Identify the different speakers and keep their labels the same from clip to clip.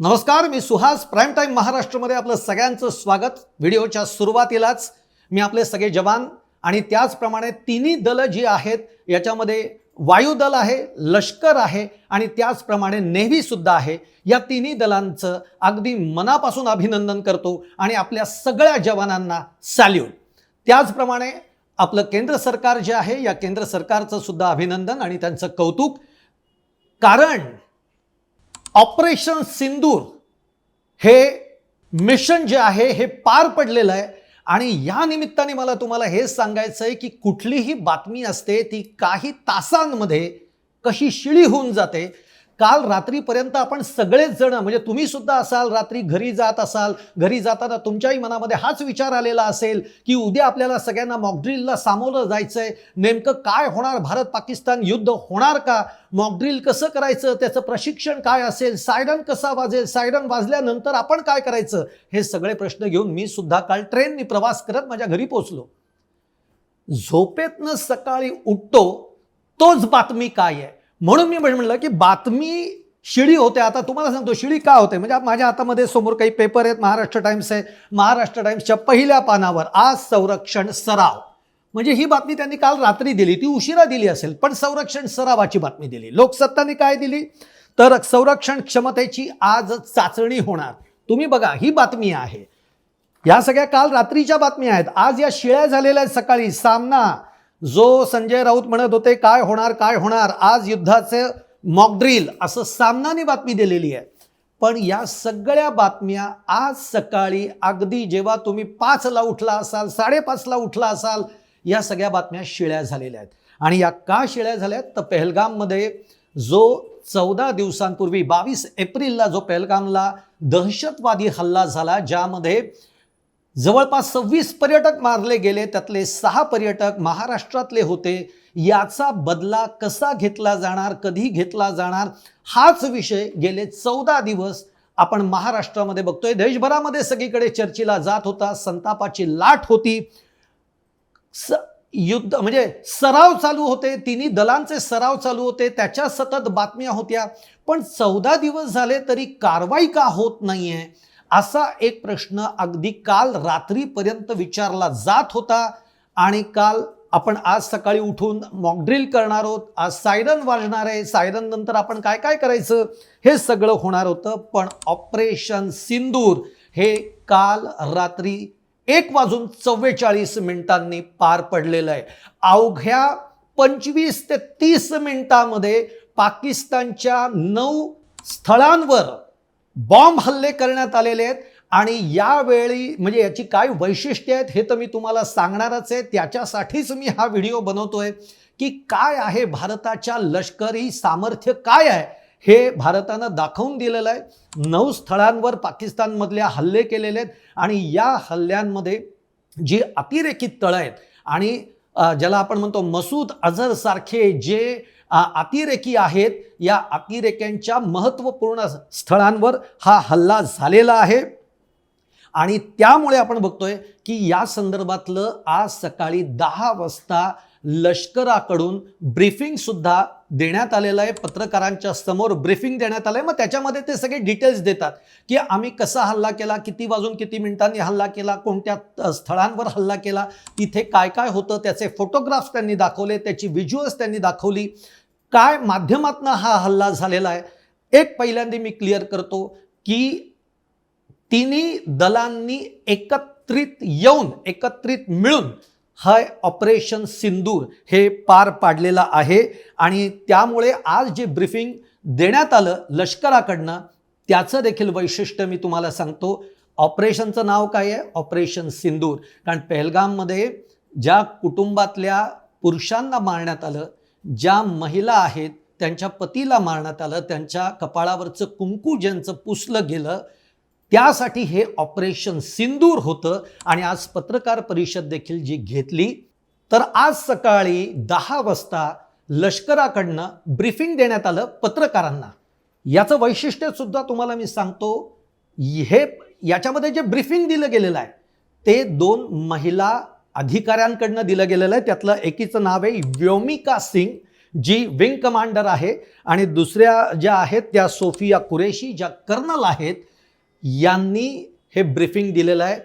Speaker 1: नमस्कार मी Suhas prime time महाराष्ट्रमध्ये आपलं सगळ्यांचं स्वागत. व्हिडिओच्या सुरुवातीलाच मी आपले सगळे जवान आणि त्याचप्रमाणे तिन्ही दलं जी आहेत याच्यामध्ये वायुदल आहे लष्कर आहे आणि त्याचप्रमाणे नेव्हीसुद्धा आहे. या तिन्ही दलांचं अगदी मनापासून अभिनंदन करतो आणि आपल्या सगळ्या जवानांना सॅल्यूट. त्याचप्रमाणे आपलं केंद्र सरकार जे आहे या केंद्र सरकारचं सुद्धा अभिनंदन आणि त्यांचं कौतुक. कारण ऑपरेशन सिंदूर हे मिशन जे आहे हे पार पडलेलं आहे. आणि या निमित्ताने मला तुम्हाला हे सांगायचं आहे की कुठलीही बातमी असते ती काही तासांमध्ये कशी शिळी होऊन जाते. काल रात्रीपर्यंत आपण सगळेच जण म्हणजे तुम्ही सुद्धा असाल रात्री घरी जात असाल घरी जाताना तुमच्याही मनामध्ये हाच विचार आलेला असेल की उद्या आपल्याला सगळ्यांना मॉकड्रिलला सामोरं जायचं आहे नेमकं काय होणार? भारत पाकिस्तान युद्ध होणार का? मॉकड्रिल कसं करायचं? त्याचं प्रशिक्षण काय असेल? सायडन कसा वाजेल? सायडन वाजल्यानंतर आपण काय करायचं? हे सगळे प्रश्न घेऊन मी सुद्धा काल ट्रेननी प्रवास करत माझ्या घरी पोचलो झोपेतनं सकाळी उठतो तोच बातमी काय आहे? म्हणून मी म्हणलं की बातमी शिडी होते. आता तुम्हाला सांगतो शिडी का होते? म्हणजे माझ्या हातामध्ये समोर काही पेपर आहेत. महाराष्ट्र टाइम्स आहे. महाराष्ट्र टाइम्सच्या पहिल्या पानावर आज संरक्षण सराव. म्हणजे ही बातमी त्यांनी काल रात्री दिली. ती उशिरा दिली असेल पण संरक्षण सरावाची बातमी दिली. लोकसत्ताने काय दिली? तर संरक्षण क्षमतेची आज चाचणी होणार. तुम्ही बघा ही बातमी आहे. या सगळ्या काल रात्रीच्या बातम्या आहेत. आज या शिळ्या झालेल्या आहेत सकाळी. सामना जो संजय राऊत म्हणत होते काय होणार काय होणार? आज युद्धाचे मॉकड्रील असं सामनाने बातमी दिलेली आहे. पण या सगळ्या बातम्या आज सकाळी अगदी जेव्हा तुम्ही पाचला उठला असाल साडेपाचला उठला असाल या सगळ्या बातम्या शिळ्या झालेल्या आहेत. आणि या का शिळ्या झाल्या आहेत? तर पहलगाममध्ये जो चौदा दिवसांपूर्वी बावीस एप्रिलला जो पहलगामला दहशतवादी हल्ला झाला ज्यामध्ये जवळपास सव्वीस पर्यटक मारले गेले त्यातले सहा पर्यटक महाराष्ट्रातले होते. याचा बदला कसा घेतला जाणार कधी घेतला जाणार हाच विषय गेले चौदा दिवस आपण महाराष्ट्रामध्ये बघतोय. देशभरामध्ये सगळीकडे चर्चेला जात होता संतापाची लाट होती. स युद्ध म्हणजे सराव चालू होते तिन्ही दलांचे सराव चालू होते त्याच्या सतत बातम्या होत्या. पण चौदा दिवस झाले तरी कारवाई का होत नाहीये? असा एक प्रश्न अगदी काल रात्रीपर्यंत विचारला जात होता आणि काल आपण आज सकाळी उठून मॉकड्रिल करणार आहोत. आज सायरन वाजणार आहे. सायरन नंतर आपण काय काय करायचं हे सगळं होणार होतं. पण ऑपरेशन सिंदूर हे काल रात्री एक वाजून चव्वेचाळीस मिनिटांनी पार पडलेलं आहे. अवघ्या पंचवीस ते तीस मिनिटामध्ये पाकिस्तानच्या नऊ स्थळांवर बॉम्ब हल्ले करण्यात आलेले आहेत. आणि यावेळी म्हणजे याची काय वैशिष्ट्ये आहेत हे तर मी तुम्हाला सांगणारच आहे. त्याच्यासाठीच मी हा व्हिडिओ बनवतोय की काय आहे भारताच्या लष्करी सामर्थ्य काय आहे हे भारतानं दाखवून दिलेलं आहे. नऊ स्थळांवर पाकिस्तानमधल्या हल्ले केलेले आहेत. आणि या हल्ल्यांमध्ये जी अतिरेकी तळं आहेत आणि ज्याला आपण म्हणतो मसूद अझरसारखे जे अतिरेकी आहेत. या अतिरेक्यांच्या महत्त्वपूर्ण स्थळांवर हा हल्ला झालेला आहे. आणि त्यामुळे आपण बघतोय की या संदर्भातलं आज सकाळी दहा वाजता लष्कराकडून ब्रीफिंग सुद्धा देण्यात आलेलं आहे. पत्रकारांच्या समोर ब्रीफिंग देण्यात आलं आहे मग त्याच्यामध्ये ते सगळे डिटेल्स देतात की आम्ही कसा हल्ला केला किती वाजून किती मिनिटांनी हल्ला केला कोणत्या स्थळांवर हल्ला केला तिथे काय काय होतं त्याचे फोटोग्राफ्स त्यांनी दाखवले त्याची व्हिज्युअल्स त्यांनी दाखवली. काय माध्यमातनं हा हल्ला झालेला आहे? एक पहिल्यांदा मी क्लिअर करतो की तिन्ही दलांनी एकत्रित येऊन एकत्रित मिळून हा ऑपरेशन सिंदूर हे पार पाडलेलं आहे. आणि त्यामुळे आज जे ब्रीफिंग देण्यात आलं लष्कराकडनं त्याचं देखील वैशिष्ट्य मी तुम्हाला सांगतो. ऑपरेशनचं नाव काय आहे? ऑपरेशन सिंदूर. कारण पहलगाममध्ये ज्या कुटुंबातल्या पुरुषांना मारण्यात आलं ज्या महिला आहेत त्यांच्या पतीला मारण्यात आलं त्यांच्या कपाळावरचं कुंकू ज्यांचं पुसलं गेलं त्यासाठी हे ऑपरेशन सिंदूर होतं आणि आज पत्रकार परिषद देखील जी घेतली. तर आज सकाळी दहा वाजता लष्कराकडनं ब्रीफिंग देण्यात आलं पत्रकारांना. याचं वैशिष्ट्य सुद्धा तुम्हाला मी सांगतो हे याच्यामध्ये जे ब्रीफिंग दिलं गेलेलं आहे ते दोन महिला अधिकाऱ्यांकडनं दिलं गेलेलं आहे. त्यातलं एकीचं नाव आहे व्योमिका सिंग जी विंग कमांडर आहे. आणि दुसऱ्या ज्या आहेत त्या सोफिया कुरेशी ज्या कर्नल आहेत यांनी हे ब्रीफिंग दिलेलं आहे.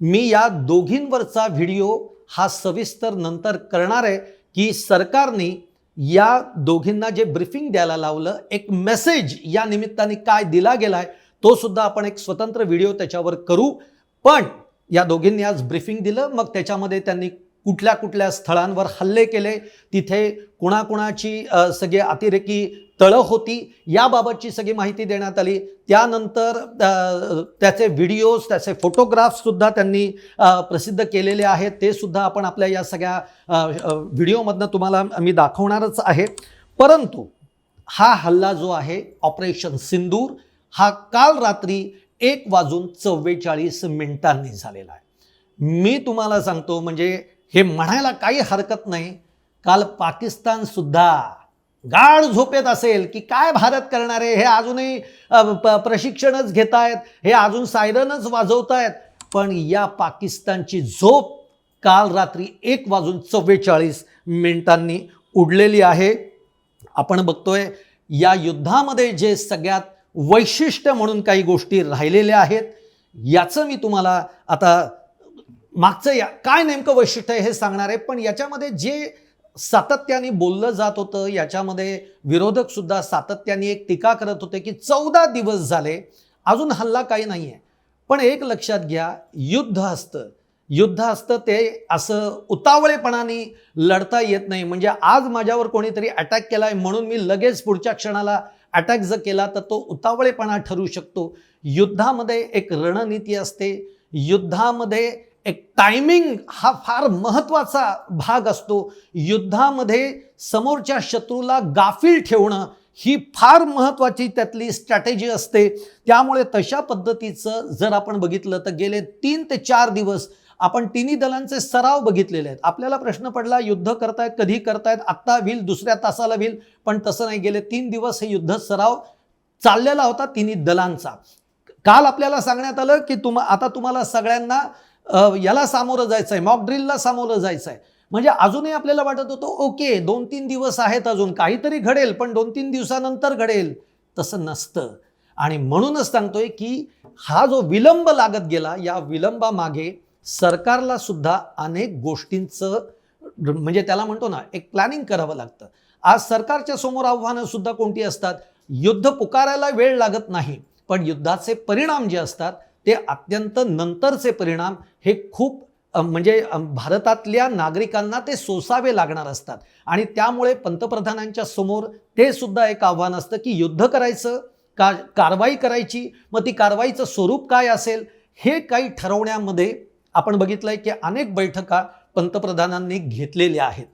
Speaker 1: मी या दोघींवरचा व्हिडिओ हा सविस्तर नंतर करणार आहे की सरकारने या दोघींना जे ब्रीफिंग द्यायला लावलं एक मेसेज या निमित्ताने काय दिला गेला तो सुद्धा आपण एक स्वतंत्र व्हिडिओ त्याच्यावर करू. पण या दोघींनी आज ब्रीफिंग दिलं. मग त्याच्यामध्ये त्यांनी कुठल्या कुठल्या स्थळांवर हल्ले केले. तिथे कुणाकुणाची सगळी अतिरेकी तळं होती. याबाबतची सगळी माहिती देण्यात आली. त्यानंतर त्याचे व्हिडिओज त्याचे फोटोग्राफ्ससुद्धा त्यांनी प्रसिद्ध केलेले आहेत. ते सुद्धा आपण आपल्या या सगळ्या व्हिडिओमधनं तुम्हाला मी दाखवणारच आहे. परंतु हा हल्ला जो आहे ऑपरेशन सिंदूर हा काल रात्री एक वाजून चव्वेचाळीस मिनिटांनी झालेला आहे. मी तुम्हाला सांगतो म्हणजे हे म्हणायला काही हरकत नाही. काल पाकिस्तानसुद्धा गाढ झोपेत असेल की काय भारत करणारे हे अजूनही प- प्रशिक्षणच घेत आहेत हे अजून सायरनच वाजवत आहेत पण या पाकिस्तानची झोप काल रात्री एक वाजून चव्वेचाळीस मिनिटांनी उडलेली आहे. आपण बघतोय या युद्धामध्ये जे सगळ्यात वैशिष्ट्य म्हणून काही गोष्टी राहिलेल्या आहेत. याचं मी तुम्हाला आता मागचं या काय नेमकं वैशिष्ट्य आहे हे सांगणार आहे. पण याच्यामध्ये जे सातत्याने बोललं जात होतं याच्यामध्ये विरोधक सुद्धा सातत्याने एक टीका करत होते की चौदा दिवस झाले अजून हल्ला काही नाही आहे पण एक लक्षात घ्या युद्ध असतं. युद्ध असतं ते असं उतावळेपणाने लढता येत नाही. म्हणजे आज माझ्यावर कोणीतरी अटॅक केला आहे म्हणून मी लगेच पुढच्या क्षणाला अटॅक जर केला तर तो उतावळेपणा ठरू शकतो. युद्धामध्ये एक रणनीती असते. युद्धामध्ये एक टायमिंग हा फार महत्त्वाचा भाग असतो. युद्धामध्ये समोरच्या शत्रूला गाफील ठेवणं ही फार महत्त्वाची त्यातली स्ट्रॅटेजी असते. त्यामुळे तशा पद्धतीचं जर आपण बघितलं तर गेले तीन ते चार दिवस आपण तिन्ही दलांचे सराव बघितलेले आहेत. आपल्याला प्रश्न पडला युद्ध करतायत कधी करतायत आत्ता होईल दुसऱ्या तासाला होईल पण तसं नाही. गेले तीन दिवस हे युद्ध सराव चाललेला होता तिन्ही दलांचा. काल आपल्याला सांगण्यात आलं की तुम आता तुम्हाला सगळ्यांना याला सामोरं जायचं आहे मॉक ड्रिलला सामोरं जायचं आहे म्हणजे अजूनही आपल्याला वाटत होतं ओके दोन तीन दिवस आहेत अजून काहीतरी घडेल पण दोन तीन दिवसानंतर घडेल. तसं नसतं. आणि म्हणूनच सांगतोय की हा जो विलंब लागत गेला या विलंबामागे सरकारला सुद्धा अनेक गोष्टींचं म्हणजे त्याला म्हणतो ना एक प्लॅनिंग करावं लागतं. आज सरकारच्या समोर आव्हानं सुद्धा कोणती असतात? युद्ध पुकारायला वेळ लागत नाही पण युद्धाचे परिणाम जे असतात ते अत्यंत नंतरचे परिणाम हे खूप म्हणजे भारतातल्या नागरिकांना ते सोसावे लागणार असतात. आणि त्यामुळे पंतप्रधानांच्या समोर ते सुद्धा एक आव्हान असतं की युद्ध करायचं का कारवाई करायची. मग ती कारवाईचं स्वरूप काय असेल? हे काही ठरवण्यामध्ये आपण बघितलंय की अनेक बैठका पंतप्रधानांनी घेतलेल्या आहेत.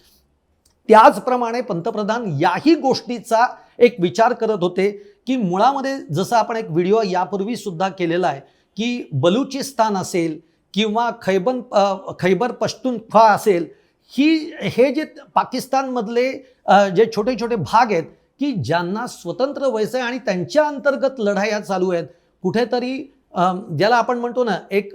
Speaker 1: त्याचप्रमाणे पंतप्रधान याही गोष्टीचा एक विचार करत होते की मुळामध्ये जसं आपण एक व्हिडिओ यापूर्वी सुद्धा केलेला आहे की बलुचिस्तान असेल किंवा खैबन खैबर पश्तूनख्वा असेल ही हे जे पाकिस्तानमधले जे छोटे छोटे भाग आहेत की ज्यांना स्वतंत्र व्हायचं आहे आणि त्यांच्या अंतर्गत लढाया चालू आहेत कुठेतरी ज्याला आपण म्हणतो ना एक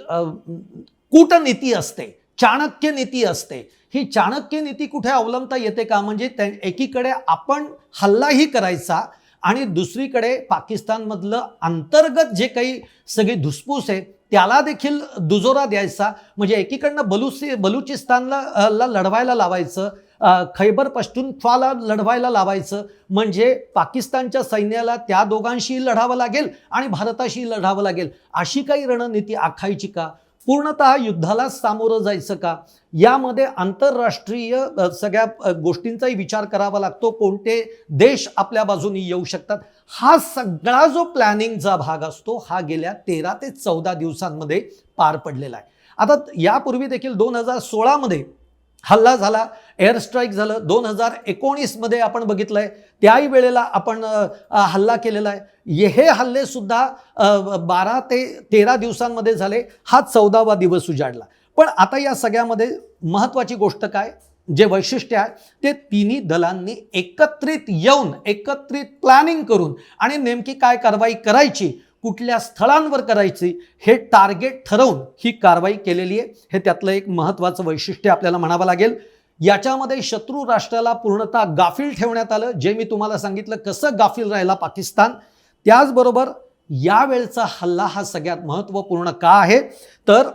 Speaker 1: कूटनीती असते चाणक्य नीती असते. ही चाणक्य नीती कुठे अवलंबता येते का? म्हणजे त्या एकीकडे आपण हल्लाही करायचा आणि दुसरीकडे पाकिस्तानमधलं अंतर्गत जे काही सगळी धुसफूस आहे त्याला देखील दुजोरा द्यायचा. म्हणजे एकीकडनं बलुसी बलुचिस्तानला ला लढवायला लावायचं खैबर पश्तूनख्वाला लढवायला लावायचं. म्हणजे पाकिस्तानच्या सैन्याला त्या दोघांशी लढावं लागेल आणि भारताशी लढावं लागेल. अशी काही रणनीती आखायची का? पूर्णतः युद्धाला सामोरं जायचं का? यामध्ये आंतरराष्ट्रीय सगळ्या गोष्टींचाही विचार करावा लागतो. कोणते देश आपल्या बाजूनी येऊ शकतात? हा सगळा जो प्लॅनिंगचा भाग असतो हा गेल्या तेरा ते चौदा दिवसांमध्ये पार पडलेला आहे. आता यापूर्वी देखील दोन हजार सोळामध्ये हल्ला झाला. एअर स्ट्राईक झालं. दोन हजार एकोणीसमध्ये आपण बघितलं आहे त्याही वेळेला आपण हल्ला केलेला आहे हे हल्लेसुद्धा बारा ते तेरा दिवसांमध्ये झाले. हा चौदावा दिवस उजाडला. पण आता या सगळ्यामध्ये महत्त्वाची गोष्ट काय? जे वैशिष्ट्य आहे ते तिन्ही दलांनी एकत्रित येऊन एकत्रित प्लॅनिंग करून आणि नेमकी काय कारवाई करायची कुठल्या स्थळांवर करायची हे टार्गेट ठरवून ही कारवाई केलेली आहे. हे त्यातलं एक महत्त्वाचं वैशिष्ट्य आपल्याला म्हणावं लागेल. याच्यामध्ये शत्रू राष्ट्राला पूर्णतः गाफील ठेवण्यात आलं जे मी तुम्हाला सांगितलं कसं गाफील राहिला पाकिस्तान. त्याचबरोबर यावेळचा हल्ला हा सगळ्यात महत्त्वपूर्ण का आहे? तर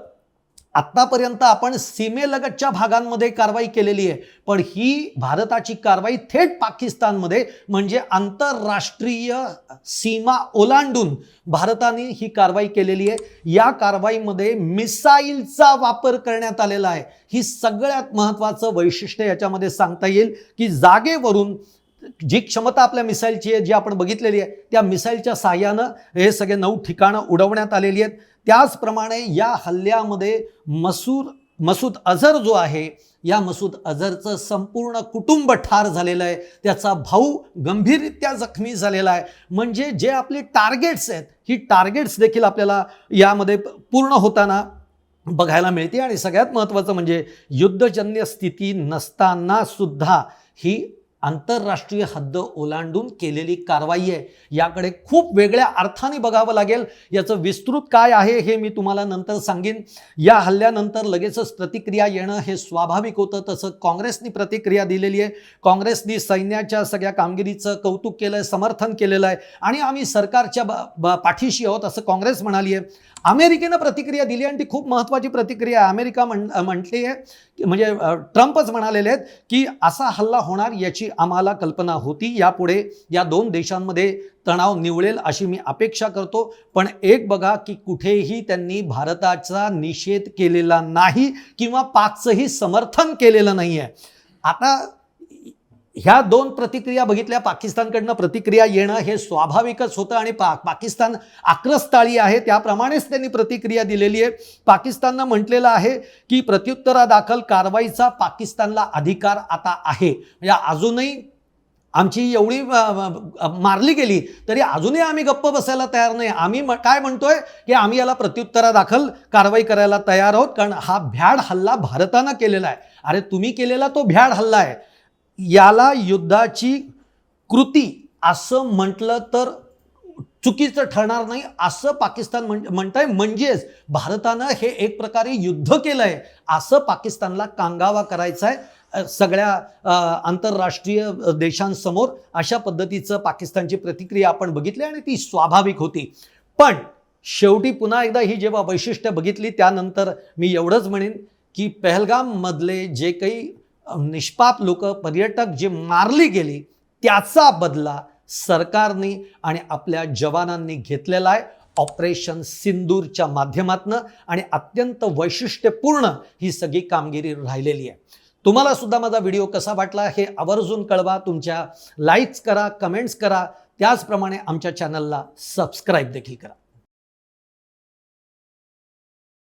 Speaker 1: आत्तापर्यंत आपण सीमेलगतच्या भागांमध्ये कारवाई केलेली आहे. पण ही भारताची कारवाई थेट पाकिस्तानमध्ये म्हणजे आंतरराष्ट्रीय सीमा ओलांडून भारताने ही कारवाई केलेली आहे. या कारवाईमध्ये मिसाईलचा वापर करण्यात आलेला आहे. ही सगळ्यात महत्त्वाचं वैशिष्ट्य याच्यामध्ये सांगता येईल की जागेवरून जी क्षमता आपल्या मिसाईलची आहे जी आपण बघितलेली आहे त्या मिसाईलच्या सहाय्यानं हे सगळे नऊ ठिकाणं उडवण्यात आलेली आहेत. त्याचप्रमाणे या हल्ल्यामध्ये मसूर मसूद अझर जो आहे या मसूद अझरचं संपूर्ण कुटुंब ठार झालेलं आहे. त्याचा भाऊ गंभीररित्या जखमी झालेला आहे. म्हणजे जे आपली टार्गेट्स आहेत ही टार्गेट्स देखील आपल्याला यामध्ये पूर्ण होताना बघायला मिळते. आणि सगळ्यात महत्त्वाचं म्हणजे युद्धजन्य स्थिती नसताना सुद्धा ही आंतरराष्ट्रीय हद्द ओलांडून केलेली कारवाई आहे. याकडे खूप वेगळ्या अर्थाने बघावं लागेल. याचं विस्तृत काय आहे हे मी तुम्हाला नंतर सांगेन. या हल्ल्यानंतर लगेचच प्रतिक्रिया येणं हे स्वाभाविक होतं. तसं काँग्रेसनी प्रतिक्रिया दिलेली आहे. काँग्रेसनी सैन्याच्या सगळ्या कामगिरीचं कौतुक केलं आहे समर्थन केलेलं आहे. आणि आम्ही सरकारच्या ब- पाठीशी आहोत असं काँग्रेस म्हणाली आहे. अमेरिकेनं प्रतिक्रिया दिली आणि ती खूप महत्त्वाची प्रतिक्रिया आहे. अमेरिका म्हण म्हटली आहे की म्हणजे ट्रम्पच म्हणालेले आहेत की असा हल्ला होणार याची आम्हाला कल्पना होती. यापुढे या दोन देशांमध्ये तणाव निवळेल अशी मी अपेक्षा करतो. पण एक बघा की कुठेही त्यांनी भारताचा निषेध केलेला नाही किंवा पाकचंही समर्थन केलेलं नाही आहे आता ह्या दोन प्रतिक्रिया बघितल्या. पाकिस्तानकडनं प्रतिक्रिया येणं हे स्वाभाविकच होतं आणि पा पाकिस्तान आक्रस्ताळी आहे. त्याप्रमाणेच त्यांनी प्रतिक्रिया दिलेली आहे. पाकिस्ताननं म्हटलेलं आहे की प्रत्युत्तरादाखल कारवाईचा पाकिस्तानला अधिकार आता आहे. म्हणजे अजूनही आमची एवढी मारली गेली तरी अजूनही आम्ही गप्प बसायला तयार नाही. आम्ही काय म्हणतोय की आम्ही याला प्रत्युत्तरादाखल कारवाई करायला तयार आहोत. कारण हा भ्याड हल्ला भारतानं केलेला आहे. अरे तुम्ही केलेला तो भ्याड हल्ला आहे. याला युद्धाची कृती असं म्हटलं तर चुकीचं ठरणार नाही असं पाकिस्तान म्हण म्हणताय. म्हणजेच भारतानं हे एक प्रकारे युद्ध केलं आहे असं पाकिस्तानला कांगावा करायचा आहे सगळ्या आंतरराष्ट्रीय देशांसमोर अशा पद्धतीचं पाकिस्तानची प्रतिक्रिया आपण बघितली आणि ती स्वाभाविक होती. पण शेवटी पुन्हा एकदा ही जेव्हा वैशिष्ट्य बघितली त्यानंतर मी एवढंच म्हणेन की पहलगाममधले जे काही निष्पाप लोक पर्यटक जे मारली गेली त्याचा बदला सरकारने आणि आपल्या जवानांनी घेतलेला आहे. ऑपरेशन सिंदूरच्या माध्यमातनं आणि अत्यंत वैशिष्ट्यपूर्ण ही सगळी कामगिरी राहिलेली आहे. तुम्हाला सुद्धा माझा व्हिडिओ कसा वाटला हे आवर्जून कळवा. तुमच्या लाईक्स करा कमेंट्स करा. त्याचप्रमाणे आमच्या चॅनलला सबस्क्राईब देखील करा.